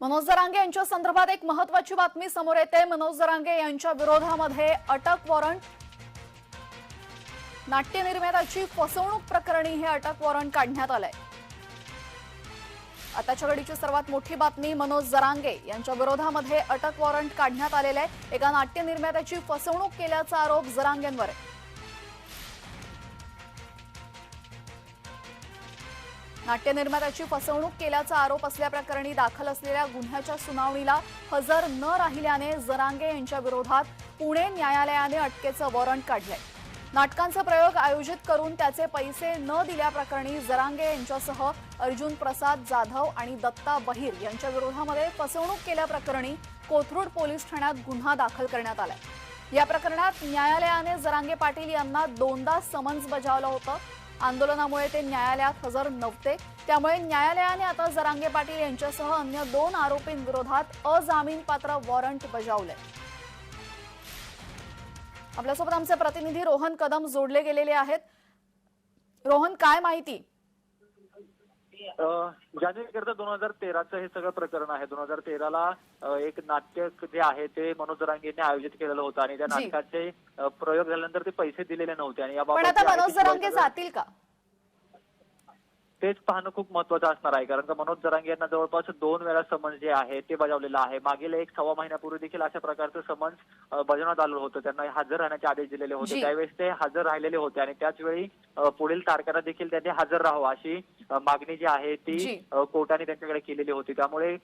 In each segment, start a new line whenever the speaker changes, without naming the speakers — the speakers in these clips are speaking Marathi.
मनोज जरांगे यांच्या संदर्भात एक महत्वाची बातमी समोर येते. मनोज जरांगे यांच्या विरोधामध्ये अटक वॉरंट नाट्य निर्मात्याची फसवणूक प्रकरणी हे अटक वॉरंट काढण्यात आलंय. आताच्या घडीची सर्वात मोठी बातमी मनोज जरांगे यांच्या विरोधामध्ये अटक वॉरंट काढण्यात आलेलं आहे. एका नाट्य निर्मात्याची फसवणूक केल्याचा आरोप जरांगेंवर आहे. नाट्य निर्मात्याची फसवणूक केल्याचा आरोप असल्याप्रकरणी दाखल असलेल्या गुन्ह्याच्या सुनावणीला हजर न राहिल्याने जरांगे यांच्या विरोधात पुणे न्यायालयाने अटकेचं वॉरंट काढलंय. नाटकांचा प्रयोग आयोजित करून त्याचे पैसे न दिल्याप्रकरणी जरांगे यांच्यासह अर्जुन प्रसाद जाधव आणि दत्ता बहिर यांच्या विरोधामध्ये फसवणूक केल्याप्रकरणी कोथरूड पोलीस ठाण्यात गुन्हा दाखल करण्यात आलाय. या प्रकरणात न्यायालयाने जरांगे पाटील यांना दोनदा समन्स बजावलं होतं. आंदोलनामुळे ते न्यायालयात हजर नव्हते. त्यामुळे न्यायालयाने आता जरांगे पाटील यांच्यासह अन्य दोन आरोपींविरोधात अजामीनपात्र वॉरंट बजावले. आपल्यासोबत आमचे प्रतिनिधी रोहन कदम जोडले गेलेले आहेत. रोहन काय माहिती?
जानेवारी करता दोन हजार तेराचं हे सगळं प्रकरण आहे. दोन हजार तेराला एक नाट्य जे आहे ते मनोज जरांगेने आयोजित केलेलं होतं आणि त्या. नाटकाचे प्रयोग झाल्यानंतर ते पैसे दिलेले नव्हते आणि याबाबत
जातील का?
तेच पाहणं खूप महत्वाचं असणार आहे. कारण का मनोज जरांगे यांना जवळपास दोन वेळा समन्स जे आहे ते बजावलेलं आहे. मागील एक सव्वा महिन्यापूर्वी देखील अशा प्रकारचं समन्स बजावण्यात आलं होतं. त्यांना हजर राहण्याचे आदेश दिलेले. होते. त्यावेळेस ते हजर राहिलेले होते आणि त्याच वेळी पुढील तारखेला देखील त्यांनी हजर राहावं अशी मागणी जी आहे ती कोर्टाने त्यांच्याकडे केलेली होती. त्यामुळे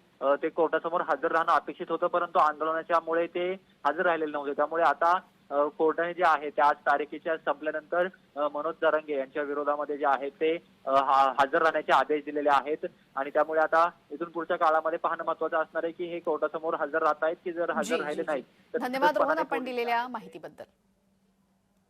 ते कोर्टासमोर हजर राहणं अपेक्षित होतं परंतु आंदोलनाच्यामुळे ते हजर राहिलेले नव्हते. त्यामुळे आता कोर्टाने जे आहे त्या आज तारखेच्या संपल्यानंतर मनोज जरांगे यांच्या विरोधामध्ये जे आहे ते हजर राहण्याचे आदेश दिलेले आहेत. आणि त्यामुळे आता इथून पुढच्या काळामध्ये पाहणं महत्वाचं असणार आहे की हे कोर्टासमोर हजर राहत आहेत की जर हजर राहिले. नाहीत?
धन्यवाद आपण दिलेल्या माहितीबद्दल.